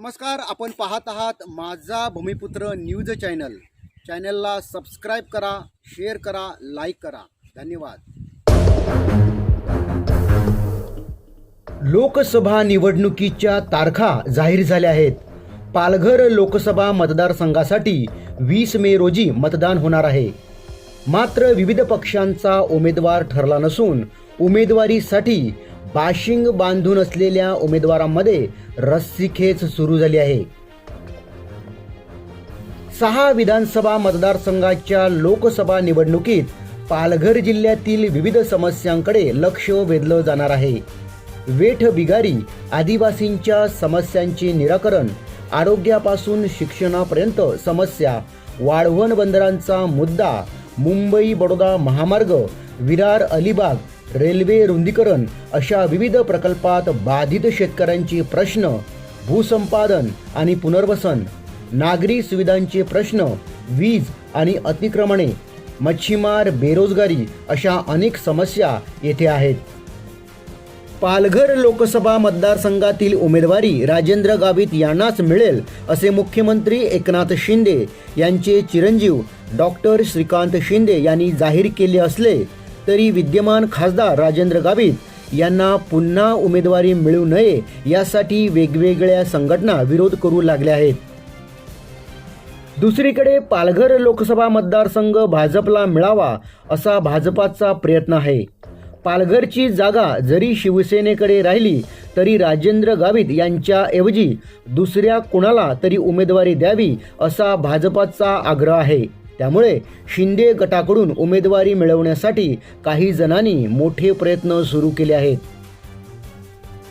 नमस्कार आपण पाहत आहात माझा भूमिपुत्र न्यूज चॅनल. चॅनलला सबस्क्राईब करा शेअर करा लाईक करा. धन्यवाद. लोकसभा निवडणुकीच्या तारखा जाहीर झाल्या आहेत. पालघर लोकसभा मतदारसंघासाठी वीस मे रोजी मतदान होणार आहे. मात्र विविध पक्षांचा उमेदवार ठरला नसून उमेदवारीसाठी बाशिंग बांधून असलेल्या उमेदवारांमध्ये रस्सीखेच सुरू झाली आहे. सहा विधानसभा मतदारसंघाच्या लोकसभा निवडणुकीत पालघर जिल्ह्यातील विविध समस्यांकडे लक्ष वेधलं जाणार आहे. वेठ बिगारी आदिवासींच्या समस्यांचे निराकरण आरोग्यापासून शिक्षणापर्यंत समस्या वाढवण बंदरांचा मुद्दा मुंबई बडोदा महामार्ग विरार अलिबाग रेल्वे रुंदीकरण अशा विविध प्रकल्पात बाधित शेतकऱ्यांचे प्रश्न भूसंपादन आणि पुनर्वसन नागरी सुविधांचे प्रश्न वीज आणि अतिक्रमणे मच्छीमार बेरोजगारी अशा अनेक समस्या येथे आहेत. पालघर लोकसभा मतदारसंघातील उमेदवारी राजेंद्र गावित यांनाच मिळेल असे मुख्यमंत्री एकनाथ शिंदे यांचे चिरंजीव डॉक्टर श्रीकांत शिंदे यांनी जाहीर केले असले तरी विद्यमान खासदार राजेंद्र गावित यांना पुन्हा उमेदवारी मिळू नये यासाठी वेगवेगळ्या संघटना विरोध करू लागल्या आहेत. दुसरीकडे पालघर लोकसभा मतदारसंघ भाजपला मिळावा असा भाजपाचा प्रयत्न आहे. पालघरची जागा जरी शिवसेनेकडे राहिली तरी राजेंद्र गावित यांच्याऐवजी दुसऱ्या कुणाला तरी उमेदवारी द्यावी असा भाजपाचा आग्रह आहे. त्यामुळे शिंदे गटाकडून उमेदवारी मिळवण्यासाठी काही जणांनी मोठे प्रयत्न सुरू केले आहेत.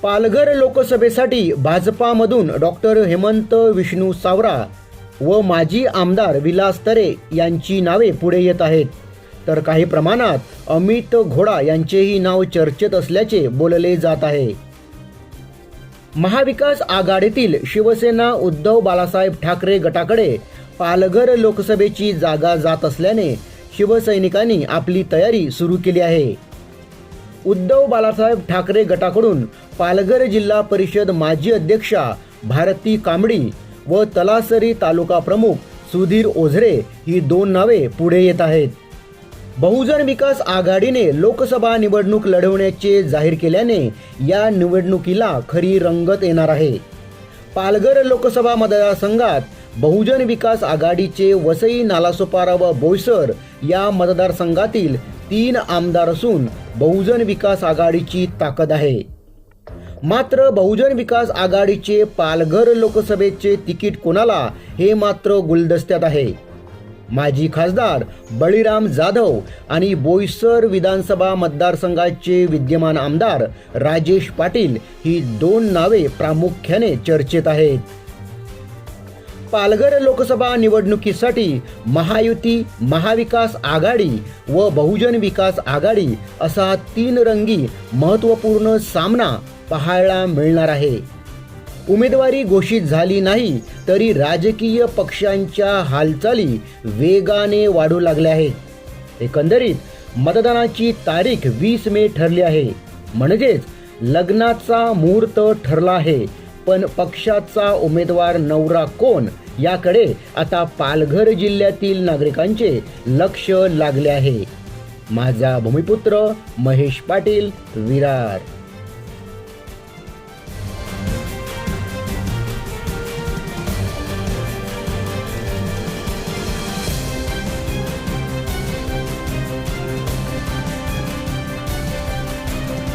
पालघर लोकसभेसाठी भाजपामधून डॉक्टर हेमंत विष्णू सावरा व माजी आमदार विलास तरे यांची नावे पुढे येत आहेत. तर काही प्रमाणात अमित घोडा यांचेही नाव चर्चेत असल्याचे बोलले जात आहे. महाविकास आघाडीतील शिवसेना उद्धव बाळासाहेब ठाकरे गटाकडे पालघर लोकसभेची जागा जात असल्याने शिवसैनिकांनी आपली तयारी सुरू केली आहे. उद्धव बाळासाहेब ठाकरे गटाकडून पालघर जिल्हा परिषद माजी अध्यक्षा भारती कांबडी व तलासरी तालुका प्रमुख सुधीर ओझरे ही दोन नावे पुढे येत आहेत. बहुजन विकास आघाडीने लोकसभा निवडणूक लढवण्याचे जाहीर केल्याने या निवडणुकीला खरी रंगत येणार आहे. पालघर लोकसभा मतदारसंघात बहुजन विकास आघाडीचे वसई नालासोपारा व बोईसर या मतदारसंघातील तीन आमदार असून बहुजन विकास आघाडीची ताकद आहे. मात्र बहुजन विकास आघाडीचे पालघर लोकसभेचे तिकीट कोणाला हे मात्र गुलदस्त्यात आहे. माजी खासदार बळीराम जाधव आणि बोईसर विधानसभा मतदारसंघाचे विद्यमान आमदार राजेश पाटील ही दोन नावे प्रामुख्याने चर्चेत आहेत. पालघर लोकसभा निवडणुकीसाठी महायुती महाविकास आघाडी व बहुजन विकास आघाडी असा तीन रंगी महत्त्वपूर्ण सामना पाहायला मिळणार आहे. उमेदवारी घोषित झाली नाही तरी राजकीय पक्षांच्या हालचाली वेगाने वाढू लागल्या आहेत. एकंदरीत मतदानाची तारीख वीस मे ठरली आहे. म्हणजेच लग्नाचा मुहूर्त ठरला आहे. पण पक्षाचा उमेदवार नवरा कोण? याकडे आता पालघर जिल्ह्यातील नागरिकांचे लक्ष लागले आहे. माझा भूमिपुत्र महेश पाटील विरार.